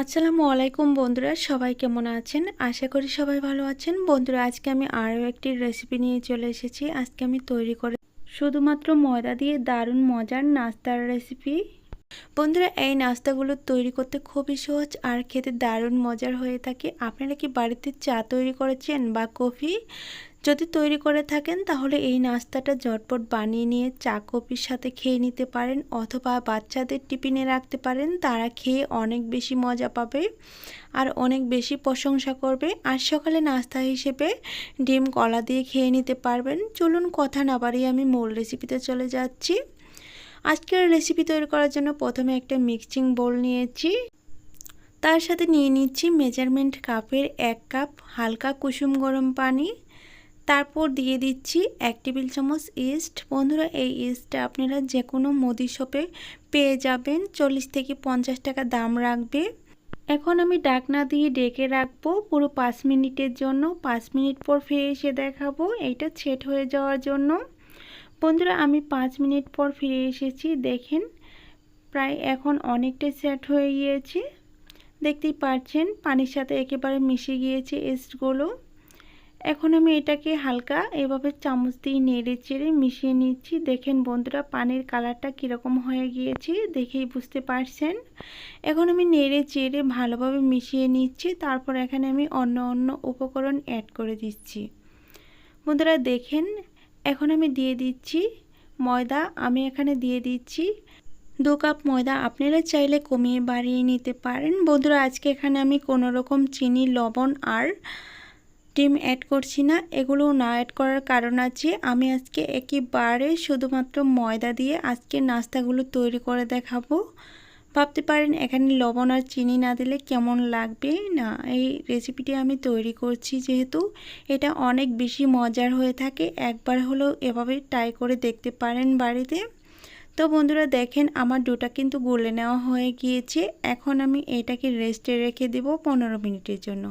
আসসালামু আলাইকুম বন্ধুরা, সবাই কেমন আছেন? আশা করি সবাই ভালো আছেন। বন্ধুরা, আজকে আমি আরও একটি রেসিপি নিয়ে চলে এসেছি। আজকে আমি তৈরি করে শুধুমাত্র ময়দা দিয়ে দারুণ মজার নাস্তার রেসিপি বন্ধুরা, এই নাস্তাগুলো তৈরি করতে খুবই সহজ আর খেতে দারুণ মজার হয়ে থাকে। আপনারা কি বাড়িতে চা তৈরি করেছেন বা কফি? যদি তৈরি করে থাকেন, তাহলে এই নাস্তাটা ঝটপট বানিয়ে নিয়ে চা কফির সাথে খেয়ে নিতে পারেন অথবা বাচ্চাদের টিফিনে রাখতে পারেন। তারা খেয়ে অনেক বেশি মজা পাবে আর অনেক বেশি প্রশংসা করবে। আর সকালে নাস্তা হিসেবে ডিম কলা দিয়ে খেয়ে নিতে পারবেন। চলুন, কথা না বাড়িয়ে আমি মূল রেসিপিতে চলে যাচ্ছি। আজকের রেসিপি তৈরি করার জন্য প্রথমে একটা মিক্সিং বোল নিয়েছি। তার সাথে নিয়ে নিচ্ছি মেজারমেন্ট কাপের এক কাপ হালকা কুসুম গরম পানি। তারপর দিয়ে দিচ্ছি এক টেবিল চামচ ইস্ট বন্ধুরা, এই ইস্টটা আপনারা যে কোনো মুদি শপে পেয়ে যাবেন। চল্লিশ থেকে পঞ্চাশ টাকা দাম রাখবে। এখন আমি ডাকনা দিয়ে ডেকে রাখব পুরো পাঁচ মিনিটের জন্য। পাঁচ মিনিট পর ফিরে এসে দেখাবো। এইটা ছেট হয়ে যাওয়ার জন্য। বন্ধুরা, আমি পাঁচ মিনিট পর ফিরে এসেছি। দেখেন, প্রায় এখন অনেকটাই সেট হয়ে গিয়েছে। দেখতেই পাচ্ছেন, পানির সাথে একেবারে মিশে গিয়েছে এস্টগুলো এখন আমি এটাকে হালকা এভাবে চামচ দিয়ে নেড়ে চেড়ে মিশিয়ে নিচ্ছি। দেখেন বন্ধুরা, পানির কালারটা কীরকম হয়ে গিয়েছে দেখেই বুঝতে পারছেন। এখন আমি নেড়ে চেড়ে ভালোভাবে মিশিয়ে নিচ্ছি। তারপর এখানে আমি অন্য অন্য উপকরণ অ্যাড করে দিচ্ছি। বন্ধুরা, দেখেন এখন আমি দিয়ে দিচ্ছি ময়দা, আমি এখানে দিয়ে দিচ্ছি দু কাপ ময়দা। আপনারা চাইলে কমিয়ে বাড়িয়ে নিতে পারেন। বন্ধুরা, আজকে এখানে আমি কোনো রকম চিনি, লবণ আর ডিম অ্যাড করছি না। এগুলো না অ্যাড করার কারণ আছে, আমি আজকে একেবারে শুধুমাত্র ময়দা দিয়ে আজকে নাস্তাগুলো তৈরি করে দেখাবো। ভাবতে পারেন, এখানে লবণ আর চিনি না দিলে কেমন লাগবে না? এই রেসিপিটি আমি তৈরি করছি যেহেতু এটা অনেক বেশি মজার হয়ে থাকে। একবার হলেও এভাবে ট্রাই করে দেখতে পারেন বাড়িতে। তো বন্ধুরা দেখেন আমার ডোটা কিন্তু গলে নেওয়া হয়ে গিয়েছে। এখন আমি এটাকে রেস্টে রেখে দেব পনেরো মিনিটের জন্য।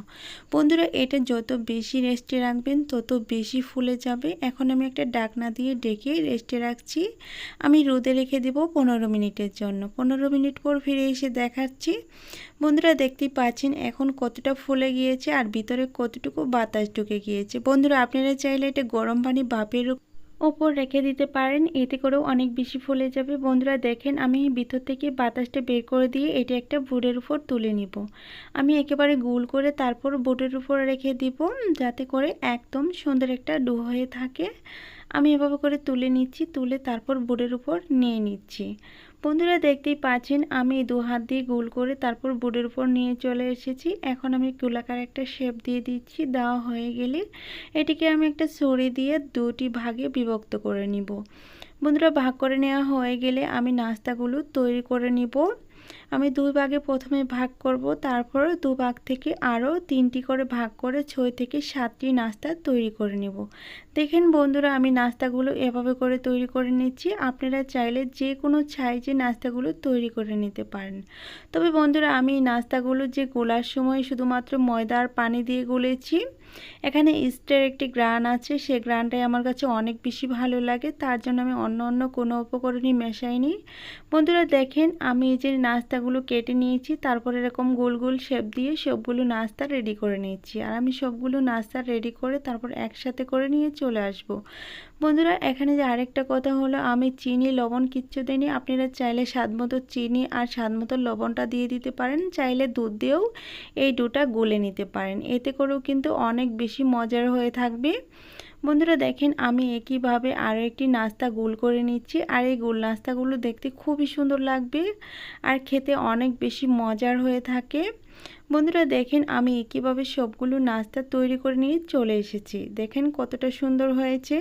বন্ধুরা এটা যত বেশি রেস্টে রাখবেন, তত বেশি ফুলে যাবে। এখন আমি একটা ডাকনা দিয়ে ডেকে রেস্টে রাখছি। আমি রোদে রেখে দেব পনেরো মিনিটের জন্য। পনেরো মিনিট পর ফিরে এসে দেখাচ্ছি। বন্ধুরা দেখতেই পাচ্ছেন এখন কতটা ফুলে গিয়েছে আর ভিতরে কতটুকু বাতাস ঢুকে গিয়েছে। বন্ধুরা আপনারা চাইলে এটা গরম পানি বাপের ওপর রেখে দিতে পারেন। এতে করেও অনেক বেশি ফুলে যাবে। বন্ধুরা, দেখেন, আমি ভিতর থেকে বাতাসটা বের করে দিয়ে এটা একটা বোর্ডের উপর তুলে নিব। আমি একেবারে গোল করে তারপর বোর্ডের উপর রেখে দিব, যাতে করে একদম সুন্দর একটা ডো হয়ে থাকে। আমি এভাবে করে তুলে নিচ্ছি, তুলে তারপর বোর্ডের উপর নিয়ে নিচ্ছি। বন্ধুরা দেখতেই পাচ্ছেন, আমি দু হাত দিয়ে গোল করে তারপর বোর্ডের উপর নিয়ে চলে এসেছি। এখন আমি গোলাকার একটা শেপ দিয়ে দিচ্ছি, দেওয়া হয়ে গেলে এটিকে আমি একটা ছড়ি দিয়ে দুটি ভাগে বিভক্ত করে নিব। বন্ধুরা, ভাগ করে নেওয়া হয়ে গেলে আমি নাস্তাগুলো তৈরি করে নিব। আমি দুই ভাগে প্রথমে ভাগ করব, তারপর দু ভাগ থেকে আরও তিনটি করে ভাগ করে ছয় থেকে সাতটি নাস্তা তৈরি করে নেব। দেখেন বন্ধুরা, আমি নাস্তাগুলো এভাবে করে তৈরি করে নিচ্ছি, আপনারা চাইলে যে কোনো সাইজে নাস্তাগুলো তৈরি করে নিতে পারেন। তবে বন্ধুরা, আমি নাস্তাগুলো যে গোলার সময় শুধুমাত্র ময়দা আর পানি দিয়ে গুলেছি, এখানে ইস্টের একটি গ্রান আছে, সে গ্রানটাই আমার কাছে অনেক বেশি ভালো লাগে, তার জন্য আমি অন্য অন্য কোনো উপকরণই মেশাইনি। বন্ধুরা, দেখেন আমি এই যে নাস্তাগুলো কেটে নিয়েছি, তারপর এরকম গোল গোল শেপ দিয়ে সবগুলো নাস্তা রেডি করে নিয়েছি। আর আমি সবগুলো নাস্তা রেডি করে তারপর একসাথে করে নিয়ে চলে আসব। বন্ধুরা, এখানে যে আরেকটা কথা হলো, আমি চিনি, লবণ কিচ্ছু দিইনি। আপনারা চাইলে স্বাদ মতো চিনি আর স্বাদ মতো লবণটা দিয়ে দিতে পারেন। চাইলে দুধ দিয়েও এই ডোটা গুলে নিতে পারেন। এতে করেও কিন্তু অনেক বেশি মজার হয়ে থাকবে। বন্ধুরা দেখেন আমি একইভাবে আরও একটি নাস্তা গোল করে নিচ্ছি। আর এই গোল নাস্তাগুলো দেখতে খুবই সুন্দর লাগবে আর খেতে অনেক বেশি মজার হয়ে থাকে। বন্ধুরা দেখেন আমি একইভাবে সবগুলো নাস্তা তৈরি করে নিয়ে চলে এসেছি। দেখেন কতটা সুন্দর হয়েছে।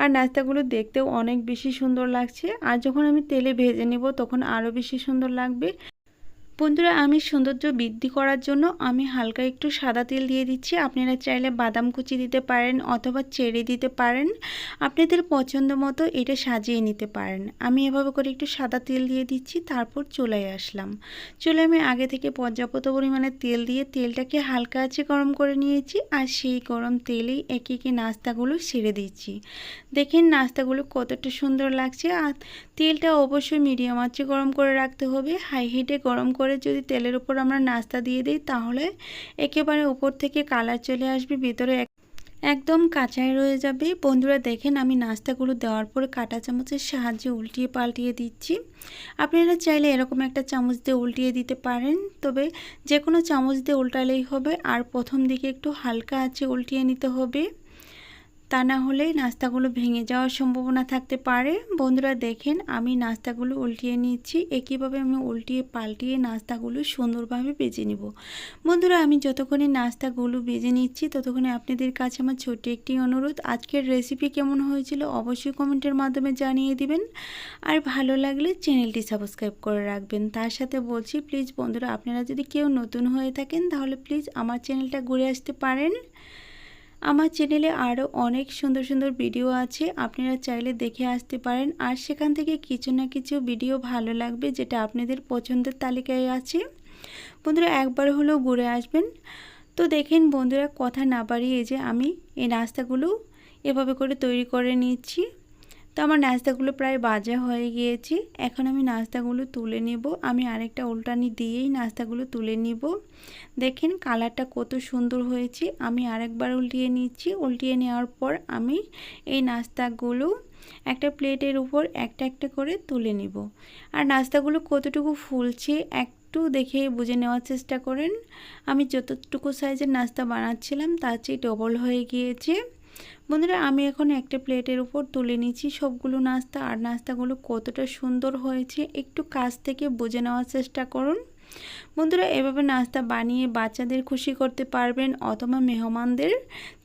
আর নাস্তাগুলো দেখতেও অনেক বেশি সুন্দর লাগছে। আর যখন আমি তেলে ভেজে নেব তখন আরও বেশি সুন্দর লাগবে। বন্ধুরা, আমি সৌন্দর্য বৃদ্ধি করার জন্য আমি হালকা একটু সাদা তেল দিয়ে দিচ্ছি। আপনারা চাইলে বাদাম কুচি দিতে পারেন অথবা চেরি দিতে পারেন। আপনাদের পছন্দ মতো এটা সাজিয়ে নিতে পারেন। আমি এভাবে করে একটু সাদা তেল দিয়ে দিচ্ছি, তারপর চলে আসলাম। চলে আমি আগে থেকে পর্যাপ্ত পরিমাণে তেল দিয়ে তেলটাকে হালকা আছে গরম করে নিয়েছি আর সেই গরম তেলেই একে একে নাস্তাগুলো সেরে দিচ্ছি। দেখেন নাস্তাগুলো কতটা সুন্দর লাগছে আর তেলটা অবশ্যই মিডিয়াম আছে গরম করে রাখতে হবে। হাই হিটে গরম করে করে যদি তেলের উপর আমরা নাস্তা দিয়ে দিই, তাহলে একেবারে উপর থেকে কালার চলে আসবে, ভিতরে এক- একদম কাঁচাই রয়ে যাবে। বন্ধুরা, দেখেন আমি নাস্তাগুলো দেওয়ার পরে কাঁটা চামচের সাহায্যে উল্টিয়ে পাল্টিয়ে দিচ্ছি। আপনারা চাইলে এরকম একটা চামচ দিয়ে উল্টিয়ে দিতে পারেন, তবে যে কোনো চামচ দিয়ে উল্টালেই হবে। আর প্রথম দিকে একটু হালকা আছে উল্টিয়ে নিতে হবে। তা না হলে নাস্তাগুলো ভেঙে যাওয়ার সম্ভাবনা থাকতে পারে। বন্ধুরা দেখেন, আমি নাস্তাগুলো উল্টিয়ে নিচ্ছি। একইভাবে আমি উল্টিয়ে পাল্টিয়ে নাস্তাগুলো সুন্দরভাবে বেজে নিব। বন্ধুরা, আমি যতক্ষণে নাস্তাগুলো বেজে নিচ্ছি, ততক্ষণে আপনাদের কাছে আমার ছোট্ট একটি অনুরোধ। আজকের রেসিপি কেমন হয়েছিল অবশ্যই কমেন্টের মাধ্যমে জানিয়ে দিবেন। আর ভালো লাগলে চ্যানেলটি সাবস্ক্রাইব করে রাখবেন। তার সাথে বলছি প্লিজ বন্ধুরা, আপনারা যদি কেউ নতুন হয়ে থাকেন, তাহলে প্লিজ আমার চ্যানেলটা ঘুরে আসতে পারেন। আমার চ্যানেলে আরও অনেক সুন্দর সুন্দর ভিডিও আছে। আপনারা চাইলে দেখে আসতে পারেন। আর সেখান থেকে কিছু না কিছু ভিডিও ভালো লাগবে যেটা আপনাদের পছন্দের তালিকায় আছে। বন্ধুরা, একবার হলেও ঘুরে আসবেন। তো দেখেন বন্ধুরা, কথা না বাড়িয়ে যে আমি এই নাস্তাগুলো এভাবে করে তৈরি করে নিচ্ছি। তো আমার নাস্তাগুলো প্রায় বাজা হয়ে গিয়েছে। এখন আমি নাস্তাগুলো তুলে নেব। আমি আরেকটা উল্টানি দিয়েই নাস্তাগুলো তুলে নিব। দেখেন কালারটা কত সুন্দর হয়েছে। আমি আরেকবার উল্টিয়ে নিচ্ছি। উল্টিয়ে নেওয়ার পর আমি এই নাস্তাগুলো একটা প্লেটের উপর একটা একটা করে তুলে নিব। আর নাস্তাগুলো কতটুকু ফুলছে একটু দেখে বুঝে নেওয়ার চেষ্টা করেন। আমি যতটুকু সাইজের নাস্তা বানাচ্ছিলাম তার চেয়ে ডবল হয়ে গিয়েছে। বন্ধুরা, আমি এখন একটা প্লেটের উপর তুলে নিচ্ছি সবগুলো নাস্তা। আর নাস্তাগুলো কতটা সুন্দর হয়েছে একটু কাছ থেকে বুঝে নেওয়ার চেষ্টা করুন। বন্ধুরা, এভাবে নাস্তা বানিয়ে বাচ্চাদের খুশি করতে পারবেন অথবা মেহমানদের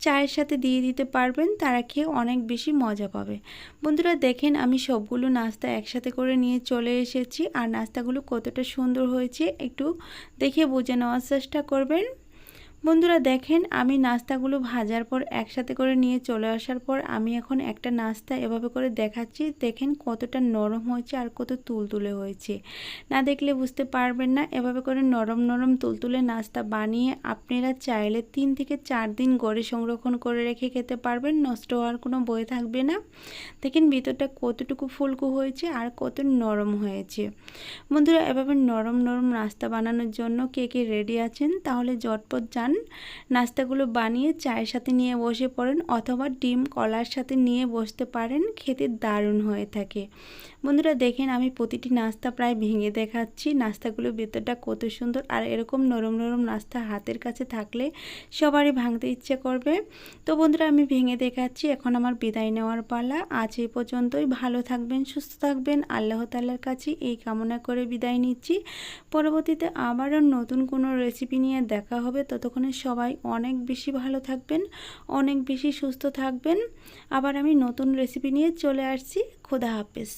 চায়ের সাথে দিয়ে দিতে পারবেন, তারা খেয়ে অনেক বেশি মজা পাবে। বন্ধুরা, দেখেন আমি সবগুলো নাস্তা একসাথে করে নিয়ে চলে এসেছি। আর নাস্তাগুলো কতটা সুন্দর হয়েছে একটু দেখে বুঝে নেওয়ার চেষ্টা করবেন। বন্ধুরা দেখেন, আমি নাস্তাগুলো ভাজার পর একসাথে করে নিয়ে চলে আসার পর আমি এখন একটা নাস্তা এভাবে করে দেখাচ্ছি। দেখেন কতটা নরম হয়েছে আর কত তুলতুলে হয়েছে। না দেখলে বুঝতে পারবেন না, এভাবে করে নরম নরম তুলতুলে নাস্তা বানিয়ে আপনারা চাইলে তিন থেকে চার দিন গড়ে সংরক্ষণ করে রেখে খেতে পারবেন, নষ্ট হওয়ার কোনো বই থাকবে না। দেখেন ভিতরটা কতটুকু ফুলকু হয়েছে আর কত নরম হয়েছে। বন্ধুরা, এভাবে নরম নরম নাস্তা বানানোর জন্য কে কে রেডি আছেন তাহলে জটপট যান নাস্তাগুলো বানিয়ে চায়ের সাথে নিয়ে বসে পড়েন অথবা ডিম কলার সাথে নিয়ে বসতে পারেন, খেতে দারুণ হয়ে থাকে। বন্ধুরা, দেখেন আমি প্রতিটি নাস্তা প্রায় ভেঙে দেখাচ্ছি। নাস্তাগুলো ভেতরটা কত সুন্দর আর এরকম নরম নরম নাস্তা হাতের কাছে থাকলে সবারই ভাঙতে ইচ্ছে করবে। তো বন্ধুরা, আমি ভেঙে দেখাচ্ছি। এখন আমার বিদায় নেওয়ার পালা। আজ এই পর্যন্তই। ভালো থাকবেন, সুস্থ থাকবেন। আল্লাহ তাল্লার কাছে এই কামনা করে বিদায় নিচ্ছি। পরবর্তীতে আবারও নতুন কোনো রেসিপি নিয়ে দেখা হবে। ততক্ষণে সবাই অনেক বেশি ভালো থাকবেন, অনেক বেশি সুস্থ থাকবেন। আবার আমি নতুন রেসিপি নিয়ে চলে আসছি। খোদা হাফেজ।